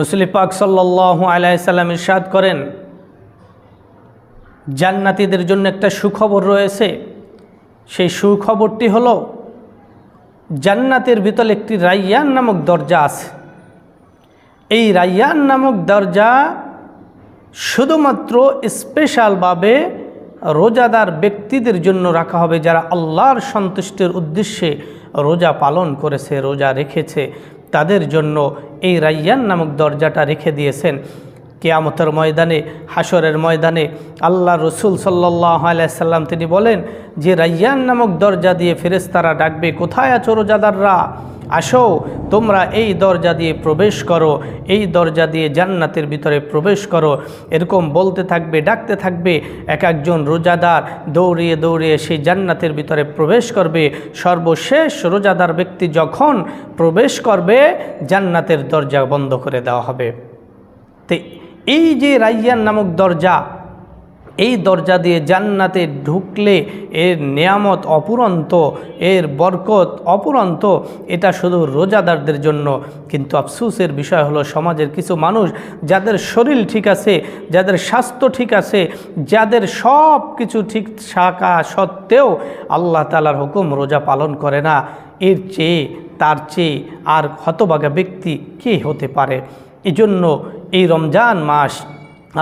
রসুলি পাক সাল্লাহ আলাইসাল্লাম ইরশাদ করেন, জান্নাতীদের জন্য একটা সুখবর রয়েছে। সেই সুখবরটি হলো, জান্নাতের ভিতরে একটি রাইয়ান নামক দরজা আছে। এই রাইয়ান নামক দরজা শুধুমাত্র স্পেশালভাবে রোজাদার ব্যক্তিদের জন্য রাখা হবে, যারা আল্লাহর সন্তুষ্টির উদ্দেশ্যে রোজা পালন করেছে, রোজা রেখেছে, তাদের জন্য এই রাইয়ান নামক দরজাটা রেখে দিয়েছেন। কেয়ামতের ময়দানে হাসরের ময়দানে আল্লাহ রসুল সাল্লাহ আলাইসাল্লাম তিনি বলেন, যে রাইয়ান নামক দরজা দিয়ে ফেরেস্তারা ডাকবে, কোথায় আছো রোজাদাররা? আসো, তোমরা এই দরজা দিয়ে প্রবেশ করো, এই দরজা দিয়ে জান্নাতের ভিতরে প্রবেশ করো। এরকম বলতে থাকবে, ডাকতে থাকবে, এক একজন রোজাদার দৌড়িয়ে দৌড়িয়ে সেই জান্নাতের ভিতরে প্রবেশ করবে। সর্বশেষ রোজাদার ব্যক্তি যখন প্রবেশ করবে, জান্নাতের দরজা বন্ধ করে দেওয়া হবে। তো, এই যে রাইয়ান নামক দরজা এই দরজা দিয়ে জান্নাতে ঢুকলে এর নিয়ামত অপুরন্ত, এর বরকত অপুরন্ত। এটা শুধু রোজাদারদের জন্য। কিন্তু আফসুসের বিষয় হলো সমাজের কিছু মানুষ যাদের শরীর ঠিক আছে, যাদের স্বাস্থ্য ঠিক আছে, যাদের সব কিছু ঠিক থাকা সত্ত্বেও আল্লাহ তালার হুকুম রোজা পালন করে না। এর চেয়ে, তার চেয়ে আর হতবাগা ব্যক্তি কে হতে পারে? এজন্য এই রমজান মাস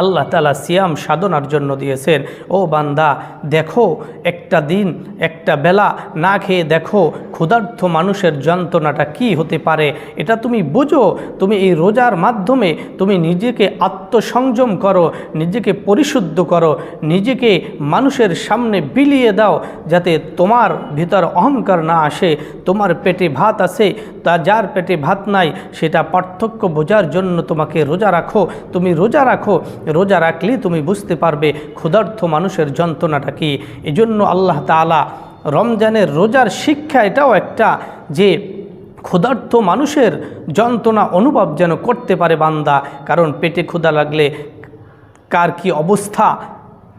আল্লাহ তালা সিয়াম সাধনার জন্য দিয়েছেন, ও বান্দা, দেখো, একটা দিন, একটা বেলা না খেয়ে দেখো ক্ষুধার্থ মানুষের যন্ত্রণাটা কি হতে পারে? এটা তুমি বুঝো, তুমি এই রোজার মাধ্যমে তুমি নিজেকে আত্মসংযম করো, নিজেকে পরিশুদ্ধ করো, নিজেকে মানুষের সামনে বিলিয়ে দাও, যাতে তোমার ভিতর অহংকার না আসে, তোমার পেটে ভাত আছে, তা যার পেটে ভাত নাই, সেটা পার্থক্য বোঝার জন্য তোমাকে রোজা রাখো, তুমি রোজা রাখো রোজা রাখলে তুমি বুঝতে পারবে ক্ষুধার্থ মানুষের যন্ত্রণাটা কি। এজন্য আল্লাহ তালা রমজানের রোজার শিক্ষা এটাও একটা যে ক্ষুধার্থ মানুষের যন্ত্রণা অনুভব যেন করতে পারে বান্দা। কারণ পেটে ক্ষুধা লাগলে কার কি অবস্থা?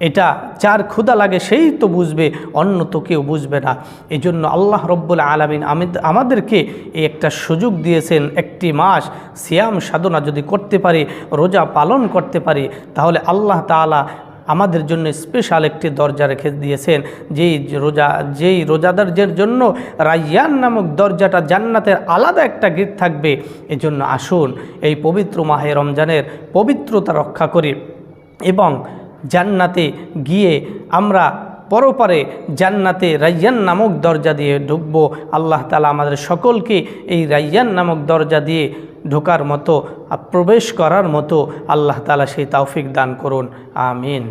এটা যার ক্ষুধা লাগে সেই তো বুঝবে, অন্য তো কেউ বুঝবে না। এই জন্য আল্লাহ রব্বুল আলমিন আমাদেরকে এই একটা সুযোগ দিয়েছেন, একটি মাস সিয়াম সাধনা যদি করতে পারি, রোজা পালন করতে পারি, তাহলে আল্লাহ তালা আমাদের জন্য স্পেশাল একটি দরজা রেখে দিয়েছেন। যেই রোজা, যেই রোজাদারদের জন্য রাইয়ান নামক দরজাটা জান্নাতের আলাদা একটা গেট থাকবে, এজন্য আসুন, এই পবিত্র মাহে রমজানের পবিত্রতা রক্ষা করি এবং জান্নাতে গিয়ে আমরা পরপারে জান্নাতে রাইয়ান নামক দরজা দিয়ে ঢুকবো। আল্লাহ তালা আমাদের সকলকে এই রাইয়ান নামক দরজা দিয়ে ঢোকার মতো প্রবেশ করার মতো আল্লাহ তালা সেই তাওফিক দান করুন। আমিন।